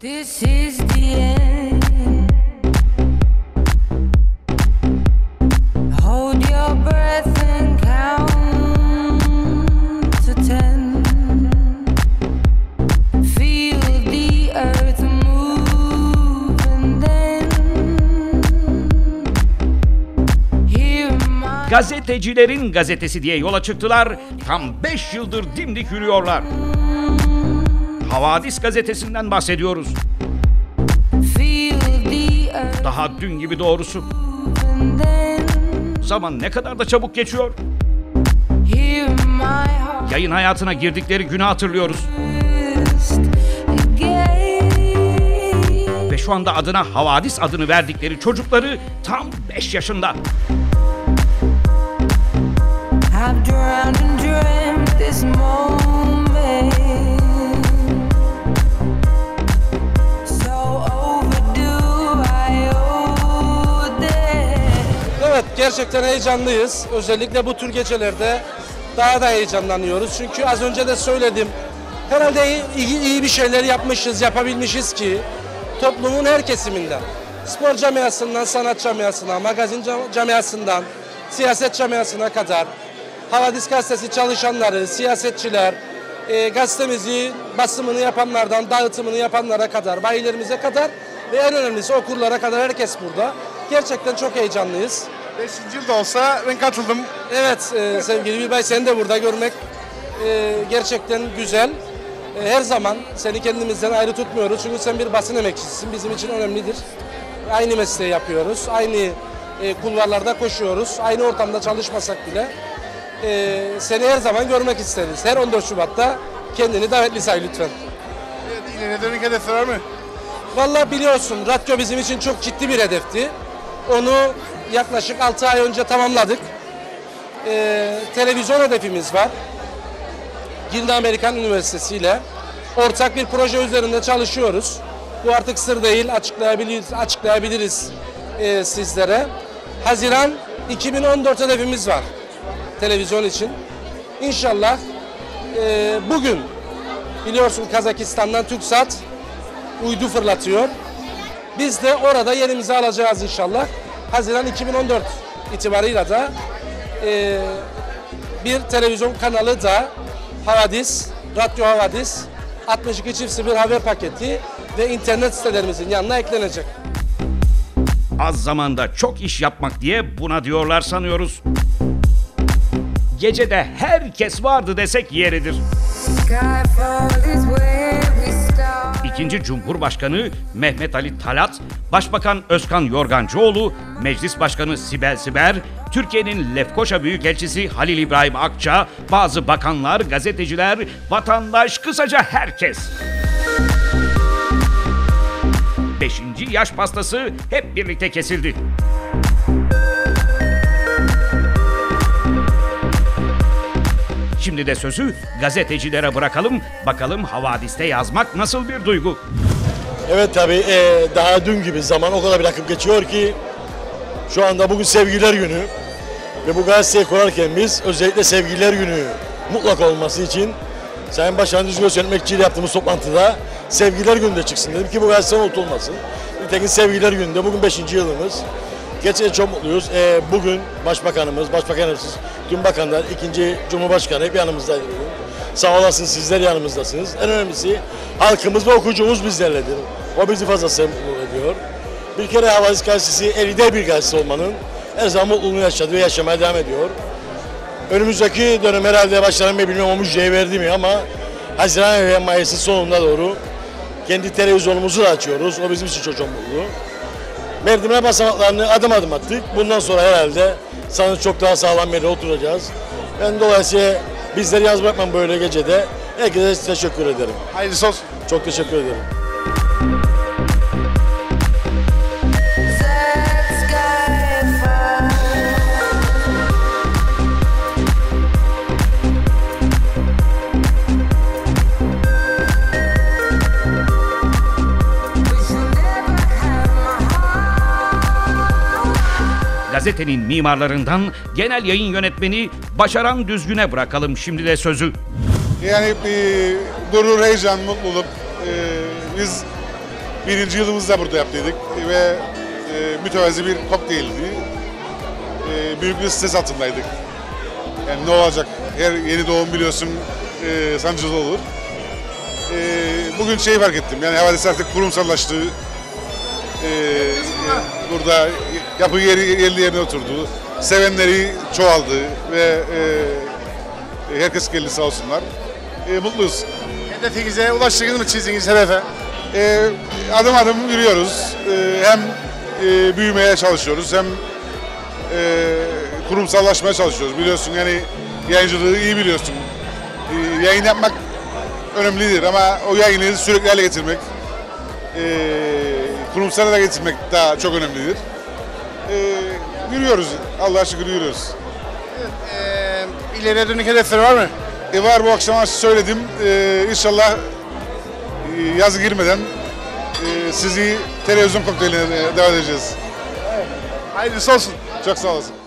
This is the end. Hold your breath and count to ten. Feel the earth move and then hear my Gazetecilerin gazetesi diye yola çıktılar. Tam 5 yıldır dimdik yürüyorlar. Havadis gazetesinden bahsediyoruz. Daha dün gibi doğrusu. Zaman ne kadar da çabuk geçiyor. Yayın hayatına girdikleri günü hatırlıyoruz. Ve şu anda adına Havadis adını verdikleri çocukları tam 5 yaşında. I've drowned and dreamt this moment. Gerçekten heyecanlıyız. Özellikle bu tür gecelerde daha da heyecanlanıyoruz. Çünkü az önce de söyledim. Herhalde iyi, iyi, bir şeyler yapmışız, yapabilmişiz ki toplumun her kesiminden, spor camiasından, sanat camiasına, magazin cam- camiasından, siyaset camiasına kadar, Havadis Gazetesi çalışanları, siyasetçiler, e, gazetemizi basımını yapanlardan dağıtımını yapanlara kadar, bayilerimize kadar ve en önemlisi okurlara kadar herkes burada. Gerçekten çok heyecanlıyız. 5. yılda olsa ben katıldım. Evet e, sevgili Bilbay seni de burada görmek e, gerçekten güzel. E, her zaman seni kendimizden ayrı tutmuyoruz. Çünkü sen bir basın emekçisisin. Bizim için önemlidir. Aynı mesleği yapıyoruz. Aynı e, kulvarlarda koşuyoruz. Aynı ortamda çalışmasak bile e, seni her zaman görmek isteriz. Her 14 Şubat'ta kendini davetli say lütfen. Evet, ileriye dönük hedefler var mı? Vallahi biliyorsun radyo bizim için çok ciddi bir hedefti. Onu yaklaşık 6 ay önce tamamladık. Ee, televizyon hedefimiz var. Girne Amerikan Üniversitesi ile ortak bir proje üzerinde çalışıyoruz. Bu artık sır değil, açıklayabiliriz, açıklayabiliriz e, sizlere. Haziran 2014 hedefimiz var televizyon için. İnşallah e, bugün biliyorsun Kazakistan'dan TürkSat uydu fırlatıyor. Biz de orada yerimizi alacağız inşallah. Haziran 2014 itibarıyla da e, bir televizyon kanalı da Havadis, Radyo Havadis 62 çift sıfır haber paketi ve internet sitelerimizin yanına eklenecek. Az zamanda çok iş yapmak diye buna diyorlar sanıyoruz. Gecede herkes vardı desek yeridir. İkinci Cumhurbaşkanı Mehmet Ali Talat, Başbakan Özkan Yorgancıoğlu, Meclis Başkanı Sibel Siber, Türkiye'nin Lefkoşa Büyükelçisi Halil İbrahim Akça, bazı bakanlar, gazeteciler, vatandaş, kısaca herkes. Beşinci yaş pastası hep birlikte kesildi. Şimdi de sözü gazetecilere bırakalım. Bakalım havadiste yazmak nasıl bir duygu? Evet tabii eee, daha dün gibi zaman o kadar bir akıp geçiyor ki şu anda bugün sevgililer günü ve bu gazeteyi kurarken biz özellikle sevgililer günü mutlak olması için Sayın Başkan Düzgöz Yönetmekçiyle yaptığımız toplantıda sevgililer günü de çıksın dedim ki bu gazete unutulmasın. Nitekim sevgililer gününde bugün 5. yılımız. Gerçekten çok mutluyuz. Eee, bugün Başbakanımız, Başbakan Yardımcısı, tüm bakanlar, ikinci Cumhurbaşkanı hep yanımızdaydı bugün. Sağ olasınız sizler yanımızdasınız. En önemlisi halkımız ve okuyucumuz bizlerledir. O bizi fazlasıyla mutlu ediyor. Bir kere Havadis Gazetesi elinde bir gazete olmanın her zaman mutluluğunu yaşadı ve yaşamaya devam ediyor. Önümüzdeki dönem herhalde başlarım ben bilmiyorum o müjdeyi verdi mi ama Haziran ve Mayıs'ın sonuna doğru kendi televizyonumuzu da açıyoruz. O bizim için çok çok mutlu. Merdiven basamaklarını adım adım attık. Bundan sonra herhalde sanırım çok daha sağlam yere oturacağız. Ben dolayısıyla bizleri yaz bırakmam böyle gecede. Herkese teşekkür ederim. Hayırlısı olsun. Çok teşekkür ederim. Gazetenin mimarlarından genel yayın yönetmeni Başaran Düzgün'e bırakalım şimdi de sözü. Yani bir gurur, heyecan, mutluluk. Ee, biz Birinci yılımızda burada yaptıydık ve e, mütevazi bir kokteyldi. E, büyük bir stres altındaydık. Yani ne olacak? Her yeni doğum biliyorsun e, sancılı olur. E, bugün şeyi fark ettim. Yani havadis artık kurumsallaştı. E, burada yapı yeri yerli yerine oturdu. Sevenleri çoğaldı ve e, herkes geldi sağ olsunlar. E, mutluyuz. Hedefinize ulaştınız mı çizdiğiniz hedefe? E, adım adım yürüyoruz. E, hem e, büyümeye çalışıyoruz hem e, kurumsallaşmaya çalışıyoruz. Biliyorsun yani yayıncılığı iyi biliyorsun. E, yayın yapmak önemlidir ama o yayını sürekli hale getirmek, e, kurumsal hale getirmek daha çok önemlidir. E, yürüyoruz. Allah'a şükür yürüyoruz. Ee, ileriye dönük hedefleri var mı? E var bu akşam söyledim. E, inşallah e, yaz girmeden e, sizi televizyon kokteyline davet edeceğiz. Hayırlısı olsun. Çok sağ olasın.